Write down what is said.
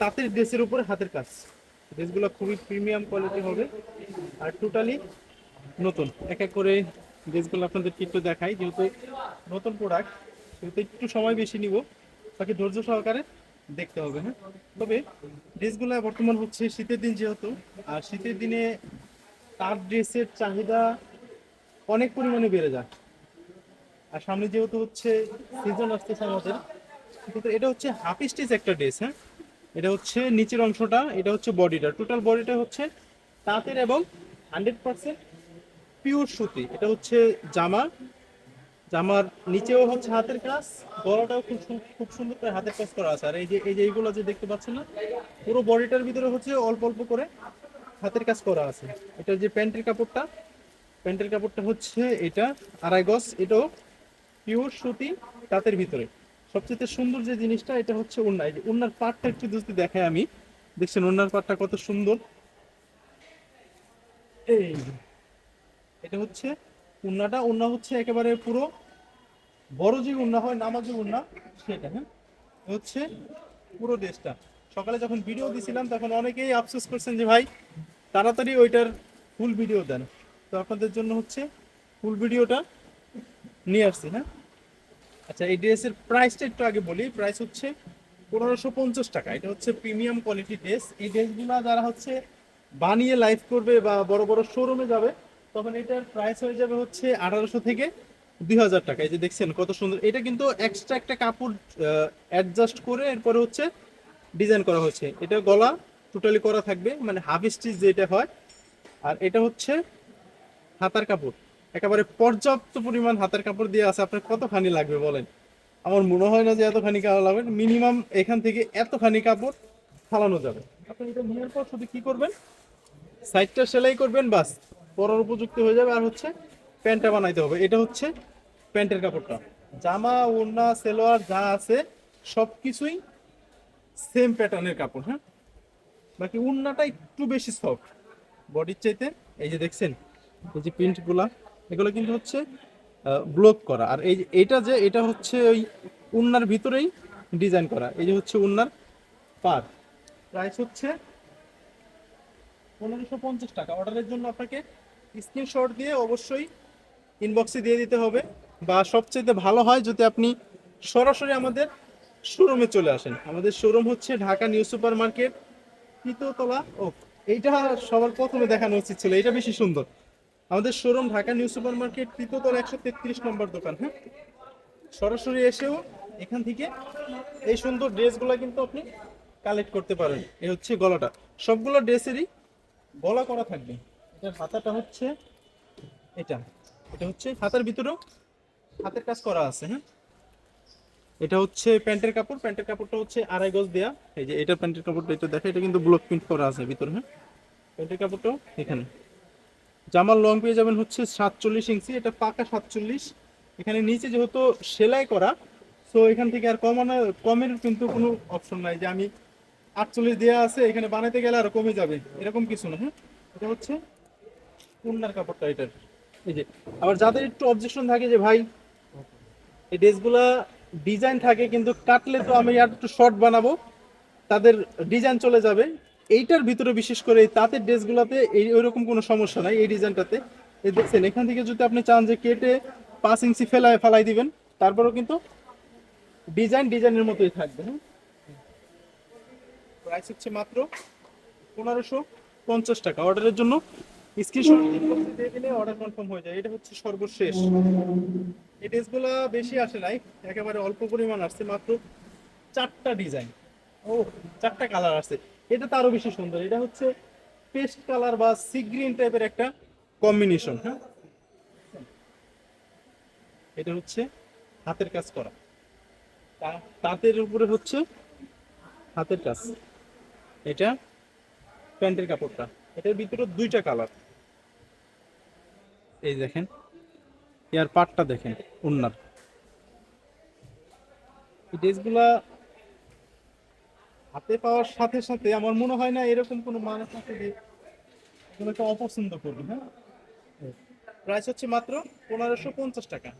তাঁতের ড্রেসের উপরে হাতের কাজ। ড্রেসগুলো খুবই প্রিমিয়াম কোয়ালিটি হবে। আর টোটালি নতুন। এক এক করে ড্রেসগুলো আপনাদেরকে একটু দেখাই। যেহেতু নতুন প্রোডাক্ট সেহেতু একটু সময় বেশি নিব। বাকি ধৈর্য সহকারে দেখতে হবে হ্যাঁ? তবে ড্রেসগুলো বর্তমান হচ্ছে শীতের দিন যেহেতু, আর শীতের দিনে তার ড্রেসের চাহিদা অনেক পরিমাণে বেড়ে যায়। আর সামনে যেহেতু হচ্ছে সিজন আসতেছে আমাদের কিন্তু এটা হচ্ছে হাফ স্টিচ একটা ড্রেস হ্যাঁ? এটা হচ্ছে নিচের অংশটা, এটা হচ্ছে বডিটা। টোটাল বডিটা হচ্ছে তাঁতের এবং হান্ড্রেড পার্সেন্ট পিওর সুতি। এটা হচ্ছে জামা। জামার নিচেও হচ্ছে হাতের কাজ, গলাটাও খুব খুব সুন্দর করে হাতের কাজ করা আছে। আর এই যে এই যে এইগুলো যে দেখতে পাচ্ছেন না, পুরো বডিটার ভিতরে হচ্ছে অল্প অল্প করে হাতের কাজ করা আছে। এটা যে প্যান্টের কাপড়টা প্যান্টের কাপড়টা হচ্ছে এটা আড়াই গজ। এটাও পিওর সুতি তাঁতের ভিতরে। সবচেয়ে সুন্দর যে জিনিসটা, এটা হচ্ছে উন্না এই যে উন্নার পাটটা একটু যদি দেখাই আমি। দেখছেন উন্নার পাটটা কত সুন্দর। এই এটা হচ্ছে উন্নাটা উন্না হচ্ছে একেবারে পুরো বড় যে উন্না হয়, নামাজি উন্না সেটা হ্যাঁ? হচ্ছে পুরো ড্রেসটা সকালে যখন ভিডিও দিছিলাম, তখন অনেকেই আফসোস করছেন যে, ভাই, তাড়াতাড়ি ওইটার ফুল ভিডিও দেন। তো আপনাদের জন্য হচ্ছে ফুল ভিডিওটা নিয়ে আসছি হ্যাঁ? আচ্ছা এই ড্রেসের প্রাইসটা একটু আগে বলি। প্রাইস হচ্ছে পনেরোশো পঞ্চাশ টাকা। এটা হচ্ছে প্রিমিয়াম কোয়ালিটি ড্রেস এই ড্রেসগুলো যারা হচ্ছে বানিয়ে লাইভ করবে বা বড় বড় শোরুমে যাবে, তখন এটার প্রাইস হয়ে যাবে হচ্ছে আঠারোশো থেকে দুই হাজার টাকা। এই যে দেখছেন কত সুন্দর। এটা কিন্তু এক্সট্রা একটা কাপড় অ্যাডজাস্ট করে এরপরে হচ্ছে ডিজাইন করা হয়েছে। এটা গলা টোটালি করা থাকবে মানে হাফ স্টিচ যেটা হয়। আর এটা হচ্ছে হাতার কাপড়। একেবারে পর্যাপ্ত পরিমাণ হাতের কাপড় দিয়ে আছে, আপনার কতখানি লাগবে বলেন? আমার মনে হয় না যে এতখানি কাপড় লাগবে, মিনিমাম এখান থেকে এতখানি কাপড় ফালানো যাবে। আপনি এটা নেওয়ার পর শুধু কি করবেন? সাইডটা সেলাই করবেন, বাস, পরার উপযুক্ত হয়ে যাবে। আর হচ্ছে প্যান্টটা বানাইতে হবে। এটা হচ্ছে প্যান্টের কাপড়টা। জামা, ওড়না, সেলোয়ার, যা আছে সব কিছুই সেম প্যাটার্নের কাপড় হ্যাঁ? বাকি উন্নাটা একটু বেশি সফট বডির চাইতে, এই যে দেখছেন, এই যে প্রিন্টগুলা এগুলো কিন্তু হচ্ছে ব্লক করা। আর এই এটা যে, এটা হচ্ছে ওই উন্নার ভিতরেই ডিজাইন করা। এই যে হচ্ছে উন্নার পার প্রাইস হচ্ছে পনেরোশো পঞ্চাশ টাকা। অর্ডারের জন্য আপনাকে স্ক্রিনশট দিয়ে অবশ্যই ইনবক্সে দিয়ে দিতে হবে। বা সবচেয়ে ভালো হয় যদি আপনি সরাসরি আমাদের শোরুমে চলে আসেন। আমাদের শোরুম হচ্ছে ঢাকা নিউ সুপার মার্কেট তৃতীয়তলা ও এইটা সবার প্রথমে দেখানো উচিত ছিল। এটা বেশি সুন্দর। আমাদের showroom Dhaka new super market তৃতীয়তর একশো তেত্রিশ নম্বর দোকান হ্যাঁ? সরাসরি এসেও এখান থেকে এই সুন্দর ড্রেসগুলো কিন্তু আপনি কালেক্ট করতে পারেন। এই হচ্ছে গলাটা। সবগুলো ড্রেসেরই গলা করা থাকবে। এটার হাতাটা হচ্ছে এটা। এটা হচ্ছে হাতার ভিতরেও হাতের কাজ করা আছে হ্যাঁ? এটা হচ্ছে প্যান্টের কাপড়। প্যান্টের কাপড়টা হচ্ছে আড়াই গজ দেয়া। এই যে এটা প্যান্টের কাপড়টা, এটা দেখে এটা কিন্তু ব্লক প্রিন্ট করা আছে ভিতরে হ্যাঁ? প্যান্টের কাপড়টাও এখানে। জামার লং পেয়ে যাবেন হচ্ছে সাতচল্লিশ ইঞ্চি এটা পাকা সাতচল্লিশ। এখানে নিচে যেহেতু সেলাই করা সো এখান থেকে আর কমানো, কমের কিন্তু কোনো অপশন নাই যে আমি আটচল্লিশ দেওয়া আছে, এখানে বানাতে গেলে আর কমে যাবে। এরকম কিছু না হ্যাঁ? এটা হচ্ছে উন্নার কাপড়টা এটার। এই যে, আবার যাদের একটু অবজেকশন থাকে যে ভাই, এই ড্রেসগুলা ডিজাইন থাকে, কিন্তু কাটলে তো আমি আর একটু শর্ট বানাবো, তাদের ডিজাইন চলে যাবে। এইটার ভিতরে বিশেষ করে এই তাঁতের ড্রেসগুলোতে এই ওইরকম কোনো সমস্যা নাই, এই ডিজাইনটাতে। এই দেখছেন, এখান থেকে যদি আপনি চান যে কেটে পাঁচ ইঞ্চি ফেলায় ফেলাই দিবেন, তারপরেও কিন্তু ডিজাইন ডিজাইনের মতোই থাকবে হ্যাঁ? প্রাইস হচ্ছে মাত্র পনেরোশো পঞ্চাশ টাকা। অর্ডারের জন্য স্ক্রিনশট দিয়ে দিলে অর্ডার কনফার্ম হয়ে যায়। এটা হচ্ছে সর্বশেষ। এই ড্রেসগুলো বেশি আসে নাই, একেবারে অল্প পরিমাণ আসছে, মাত্র চারটা ডিজাইন। ও, চারটা কালার আসছে। এটা তারও বেশি সুন্দর। এটা হচ্ছে পেস্ট কালার বা সি গ্রিন টাইপের একটা কম্বিনেশন হ্যাঁ? এটা হচ্ছে হাতের কাজ করা। তাঁতের উপরে হচ্ছে হাতের কাজ। এটা প্যান্টের কাপড়টা। এটার ভিতরে দুইটা কালার। এই দেখেন ইয়ার পাটটা দেখেন উন্নার ড্রেসগুলা হাতে পাওয়ার সাথে সাথে আমার মনে হয় না এরকম কোনো মানুষ আছে যে তোমাকে অপছন্দ করবে হ্যাঁ? প্রাইস হচ্ছে মাত্র পনেরোশো পঞ্চাশ টাকা।